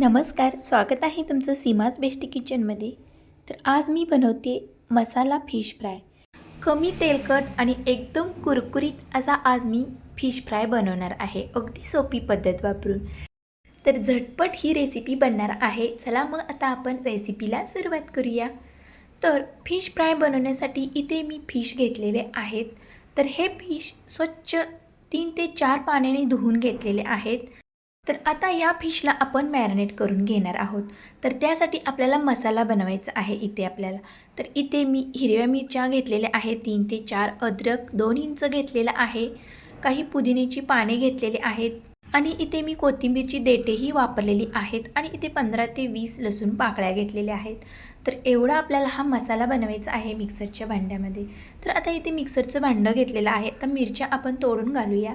नमस्कार स्वागत आहे तुमचं सीमाज बेस्टी किचनमध्ये. तर आज मी बनवते मसाला फिश फ्राय. कमी तेलकट आणि एकदम कुरकुरीत असा आज मी फिश फ्राय बनवणार आहे. अगदी सोपी पद्धत वापरून. तर झटपट ही रेसिपी बनणार आहे. चला मग आता आपण रेसिपीला सुरुवात करूया. तर फिश फ्राय बनवण्यासाठी इथे मी फिश घेतलेले आहेत. तर हे फिश स्वच्छ तीन ते चार पाण्याने धुवून घेतलेले आहेत. तर आता या फिशला आपण मॅरिनेट करून घेणार आहोत. तर त्यासाठी आपल्याला मसाला बनवायचा आहे इथे आपल्याला. तर इथे मी हिरव्या मिरच्या घेतलेल्या आहेत तीन ते चार अद्रक दोन इंच घेतलेलं आहे. काही पुदिन्याची पाने घेतलेली आहेत. आणि इथे मी कोथिंबीरची देठेही वापरलेली आहेत आणि इथे पंधरा ते वीस लसूण पाकळ्या घेतलेल्या आहेत. तर एवढा आपल्याला हा मसाला बनवायचा आहे मिक्सरच्या भांड्यामध्ये. तर आता इथे मिक्सरचं भांडं घेतलेलं आहे. तर मिरच्या आपण तोडून घालूया.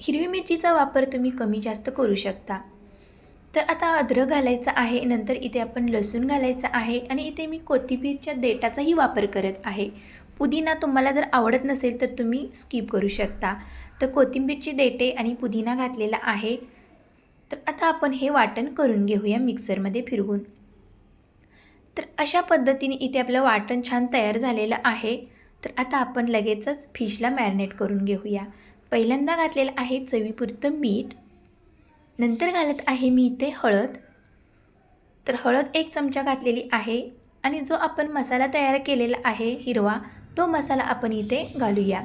हिरवी मिरचीचा वापर तुम्ही कमी जास्त करू शकता. तर आता अद्रक घालायचं आहे नंतर इथे आपण लसूण घालायचं आहे आणि इथे मी कोथिंबीरच्या देठाचाही वापर करत आहे. पुदिना तुम्हाला जर आवडत नसेल तर तुम्ही स्किप करू शकता. तर कोथिंबीरची देठे आणि पुदिना घातलेला आहे. तर आता आपण हे वाटण करून घेऊया मिक्सरमध्ये फिरवून. तर अशा पद्धतीने इथे आपलं वाटण छान तयार झालेलं आहे. तर आता आपण लगेचच फिशला मॅरिनेट करून घेऊया. पहिल्यांदा घातलेलं आहे चवीपुरतं मीठ. नंतर घालत आहे मी इथे हळद. तर हळद एक चमचा घातलेली आहे आणि जो आपण मसाला तयार केलेला आहे हिरवा तो मसाला आपण इथे घालूया.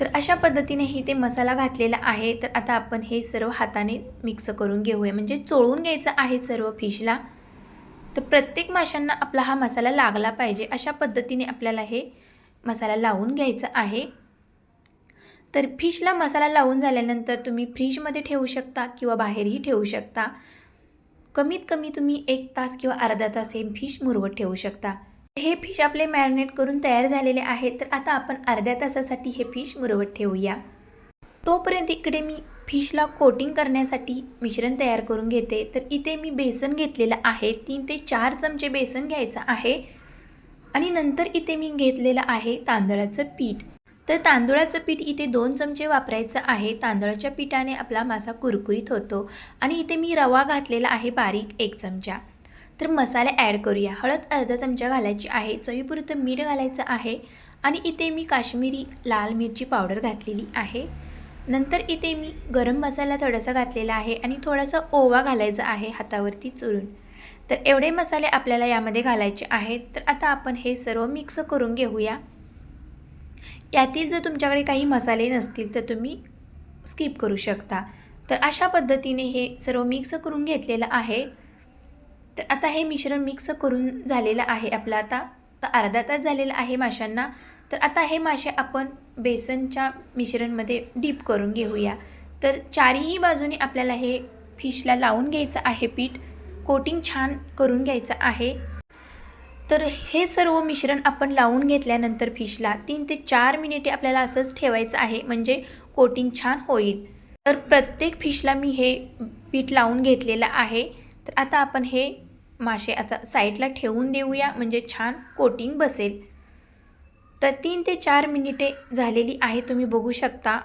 तर अशा पद्धतीने इथे मसाला घातलेला आहे. तर आता आपण हे सर्व हाताने मिक्स करून घेऊया. म्हणजे चोळून घ्यायचं आहे सर्व फिशला. तर प्रत्येक माशांना आपला हा मसाला लागला पाहिजे. अशा पद्धतीने आपल्याला हे मसाला लावून घ्यायचा आहे. तर फिशला मसाला लावून झाल्यानंतर तुम्ही फ्रीजमध्ये ठेवू शकता किंवा बाहेरही ठेवू शकता. कमीत कमी तुम्ही एक तास किंवा अर्धा तास हे फिश मुरवत ठेवू शकता. हे फिश आपले मॅरिनेट करून तयार झालेले आहे तर आता आपण अर्ध्या तासासाठी हे फिश मुरवत ठेवूया. तोपर्यंत इकडे मी फिशला कोटिंग करण्यासाठी मिश्रण तयार करून घेते. तर इथे मी बेसन घेतलेलं आहे. तीन ते चार चमचे बेसन घ्यायचं आहे. आणि नंतर इथे मी घेतलेलं आहे तांदळाचं पीठ. तर तांदूळाचं पीठ इथे दोन चमचे वापरायचं आहे. तांदळाच्या पिठाने आपला मासा कुरकुरीत होतो आणि इथे मी रवा घातलेला आहे बारीक एक चमचा. तर मसाले ॲड करूया. हळद अर्धा चमचा घालायची आहे. चवीपुरतं मीठ घालायचं आहे आणि इथे मी काश्मीरी लाल मिरची पावडर घातलेली आहे. नंतर इथे मी गरम मसाला थोडासा घातलेला आहे आणि थोडासा ओवा घालायचा आहे हातावरती चुरून. तर एवढे मसाले आपल्याला यामध्ये घालायचे आहेत. तर आता आपण हे सर्व मिक्स करून घेऊया. यातील जर तुमच्याकडे काही मसाले नसतील तर तुम्ही स्किप करू शकता. तर अशा पद्धतीने हे सर्व मिक्स करून घेतलेलं आहे. तर आता हे मिश्रण मिक्स करून झालेलं आहे आपलं आता. तर अर्धा तास झालेला आहे माशांना. तर आता हे मासे आपण बेसनच्या मिश्रणमध्ये डीप करून घेऊया. तर चारही बाजूने आपल्याला हे फिशला लावून घ्यायचं आहे पीठ. कोटिंग छान करून घ्यायचं आहे. तर हे सर्व मिश्रण आपण लावून घेतल्यानंतर फिशला तीन ते चार मिनिटे आपल्याला असंच ठेवायचं आहे म्हणजे कोटिंग छान होईल. तर प्रत्येक फिशला मी हे पीठ लावून घेतलेलं आहे. तर आता आपण हे मासे आता साईडला ठेवून देऊया म्हणजे छान कोटिंग बसेल. तर तीन ते चार मिनिटे झालेली आहे तुम्ही बघू शकता.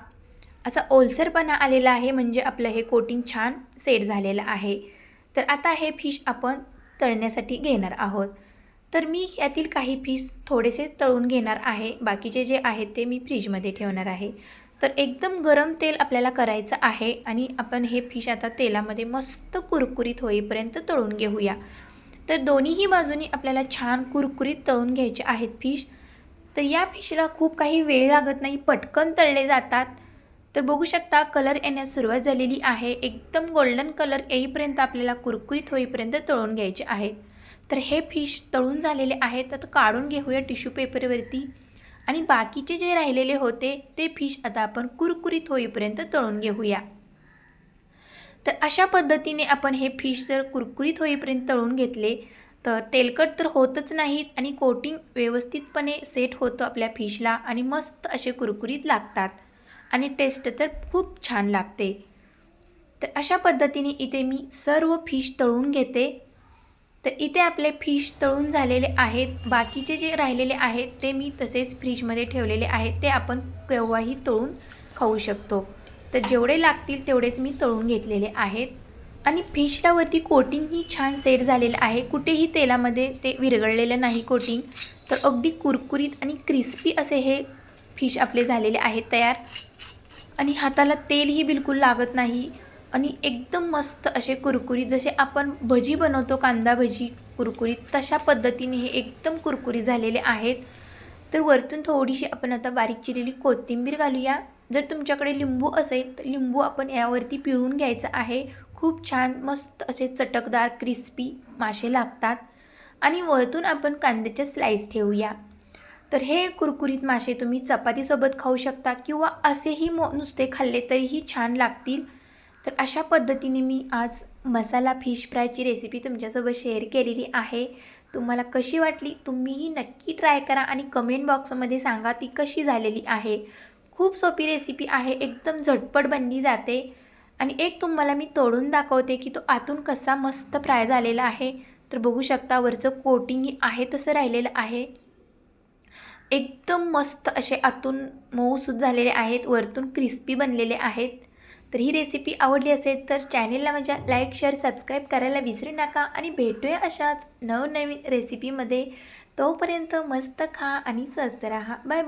असा ओलसरपणा आलेला आहे म्हणजे आपलं हे कोटिंग छान सेट झालेलं आहे. तर आता हे फिश आपण तळण्यासाठी घेणार आहोत. तर मी यातील काही पीस थोडेसे तळून घेणार आहे. बाकीचे जे आहेत ते मी फ्रीजमध्ये ठेवणार आहे. तर एकदम गरम तेल आपल्याला करायचं आहे आणि आपण हे फिश आता तेलामध्ये मस्त कुरकुरीत होईपर्यंत तळून घेऊया. तर दोन्हीही बाजूनी आपल्याला छान कुरकुरीत तळून घ्यायचे आहेत फिश तर या फिशला खूप काही वेळ लागत नाही पटकन तळले जातात. तर बघू शकता कलर येण्यास सुरुवात झालेली आहे. एकदम गोल्डन कलर येईपर्यंत आपल्याला कुरकुरीत होईपर्यंत तळून घ्यायचे आहेत. तर हे फिश तळून झालेले आहेत तर काढून घेऊया टिश्यू पेपरवरती. आणि बाकीचे जे राहिलेले होते ते फिश आता आपण कुरकुरीत होईपर्यंत तळून घेऊया. तर अशा पद्धतीने आपण हे फिश जर कुरकुरीत होईपर्यंत तळून घेतले तर तेलकट तर होतच नाहीत आणि कोटिंग व्यवस्थितपणे सेट होतं आपल्या फिशला आणि मस्त असे कुरकुरीत लागतात. आणि टेस्ट तर खूप छान लागते. तर अशा पद्धतीने इथे मी सर्व फिश तळून घेते. तर इथे आपले फिश तळून झालेले आहेत. बाकीचे जे राहिलेले आहेत ते मी तसेच फ्रीजमध्ये ठेवलेले आहेत. ते आपण केव्हाही तळून खाऊ शकतो. तर जेवढे लागतील तेवढेच मी तळून घेतलेले आहेत. आणि फिशला वरती कोटिंगही छान सेट झालेलं आहे. कुठेही तेलामध्ये ते विरघळलेलं नाही कोटिंग तर अगदी कुरकुरीत आणि क्रिस्पी असे हे फिश आपले झालेले आहेत तयार. आणि हाताला तेलही बिलकुल लागत नाही. आणि एकदम मस्त असे कुरकुरीत जसे आपण भजी बनवतो कांदा भजी कुरकुरीत तशा पद्धतीने हे एकदम कुरकुरीत झालेले आहेत. तर वरतून थोडीशी आपण आता बारीक चिरलेली कोथिंबीर घालूया. जर तुमच्याकडे लिंबू असेल तर लिंबू आपण यावरती पिळून घ्यायचं आहे. खूप छान मस्त असे चटकदार क्रिस्पी मासे लागतात. आणि वरतून आपण कांद्याचे स्लाईस ठेवूया. तर हे कुरकुरीत मासे तुम्ही चपातीसोबत खाऊ शकता किंवा असेही मो नुसते खाल्ले तरीही छान लागतील. तर अशा पद्धतीने मी आज मसाला फिश फ्रायची रेसिपी तुमच्यासोबत शेअर केलेली आहे. तुम्हाला कशी वाटली तुम्हीही नक्की ट्राय करा आणि कमेंट बॉक्समध्ये सांगा ती कशी झालेली आहे. खूप सोपी रेसिपी आहे एकदम झटपट बनली जाते. आणि एक तुम्हाला मी तोडून दाखवते की तो आतून कसा मस्त फ्राय झालेला आहे. तर बघू शकता वरचं कोटिंगही आहे तसं राहिलेलं आहे. एकदम मस्त असे आतून मऊसूत झालेले आहेत वरतून क्रिस्पी बनलेले आहेत. तर ही रेसिपी आवडली असेल तर चॅनेलला माझ्या लाईक शेअर सबस्क्राईब करायला विसरू नका आणि भेटूया अशाच नवनवीन रेसिपीमध्ये तोपर्यंत मस्त खा आणि स्वस्त राहा. Bye bye